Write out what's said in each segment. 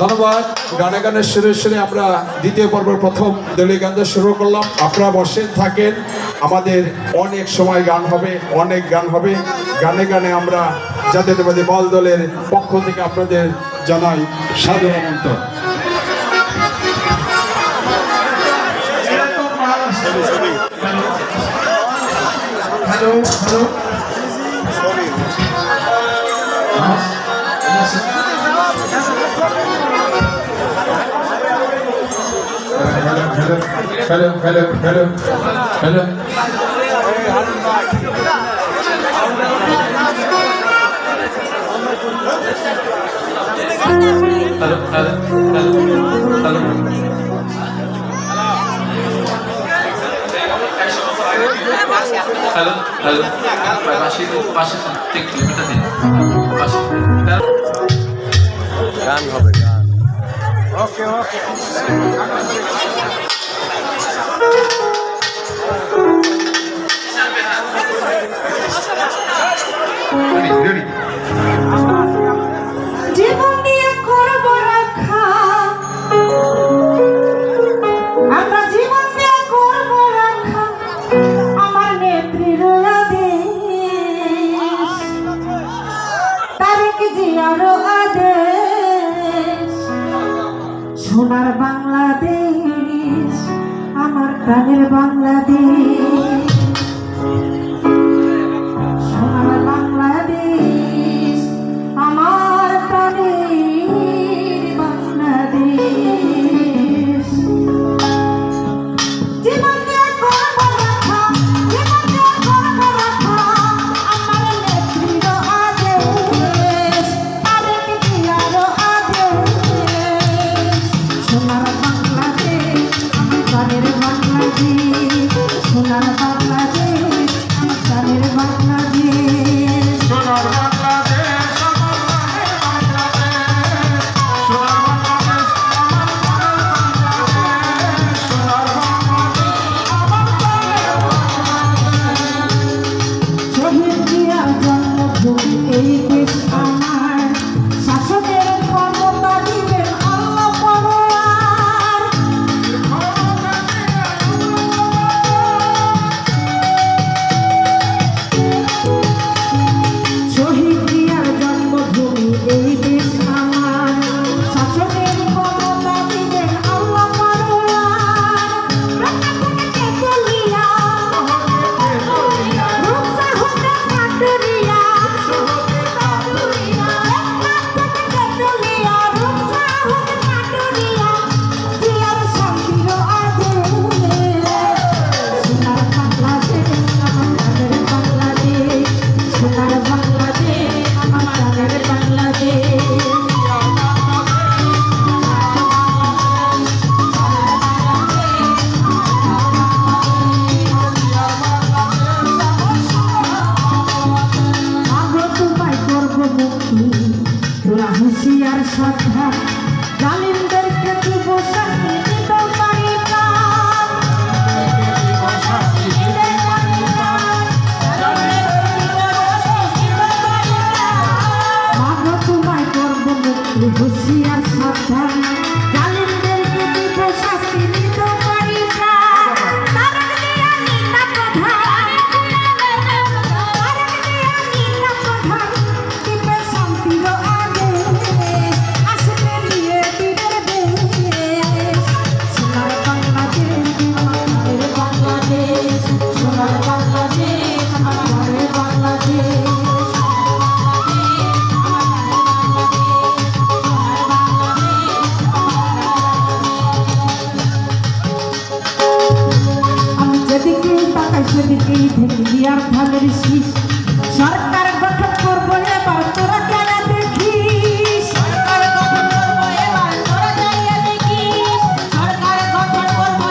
ধন্যবাদ। গানে গানে সুরে সুরে আমরা দ্বিতীয় পর্বের প্রথম দলীয় গান দিয়ে শুরু করলাম। আপনারা বসে থাকেন। আমাদের অনেক সময় গান হবে অনেক গান হবে। গানে গানে আমরা জাতীয়তাবাদী বল দলের পক্ষ থেকে আপনাদের জানাই সাধু আমন্ত্রণ hello hello hello hello hello hello hello hello hello hello hello hello hello পাশে পাশে তিন কিলোমিটার দিন পাশে গান। হবে গান 아니, 느리. প্রাণের বাংলাদেশ। সাধন দেখিস? সরকার গঠন করব এবার, তোরা যারা দেখিস? সরকার গঠন করব এবার, তোরা যারা সরকার গঠন করব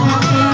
থাকে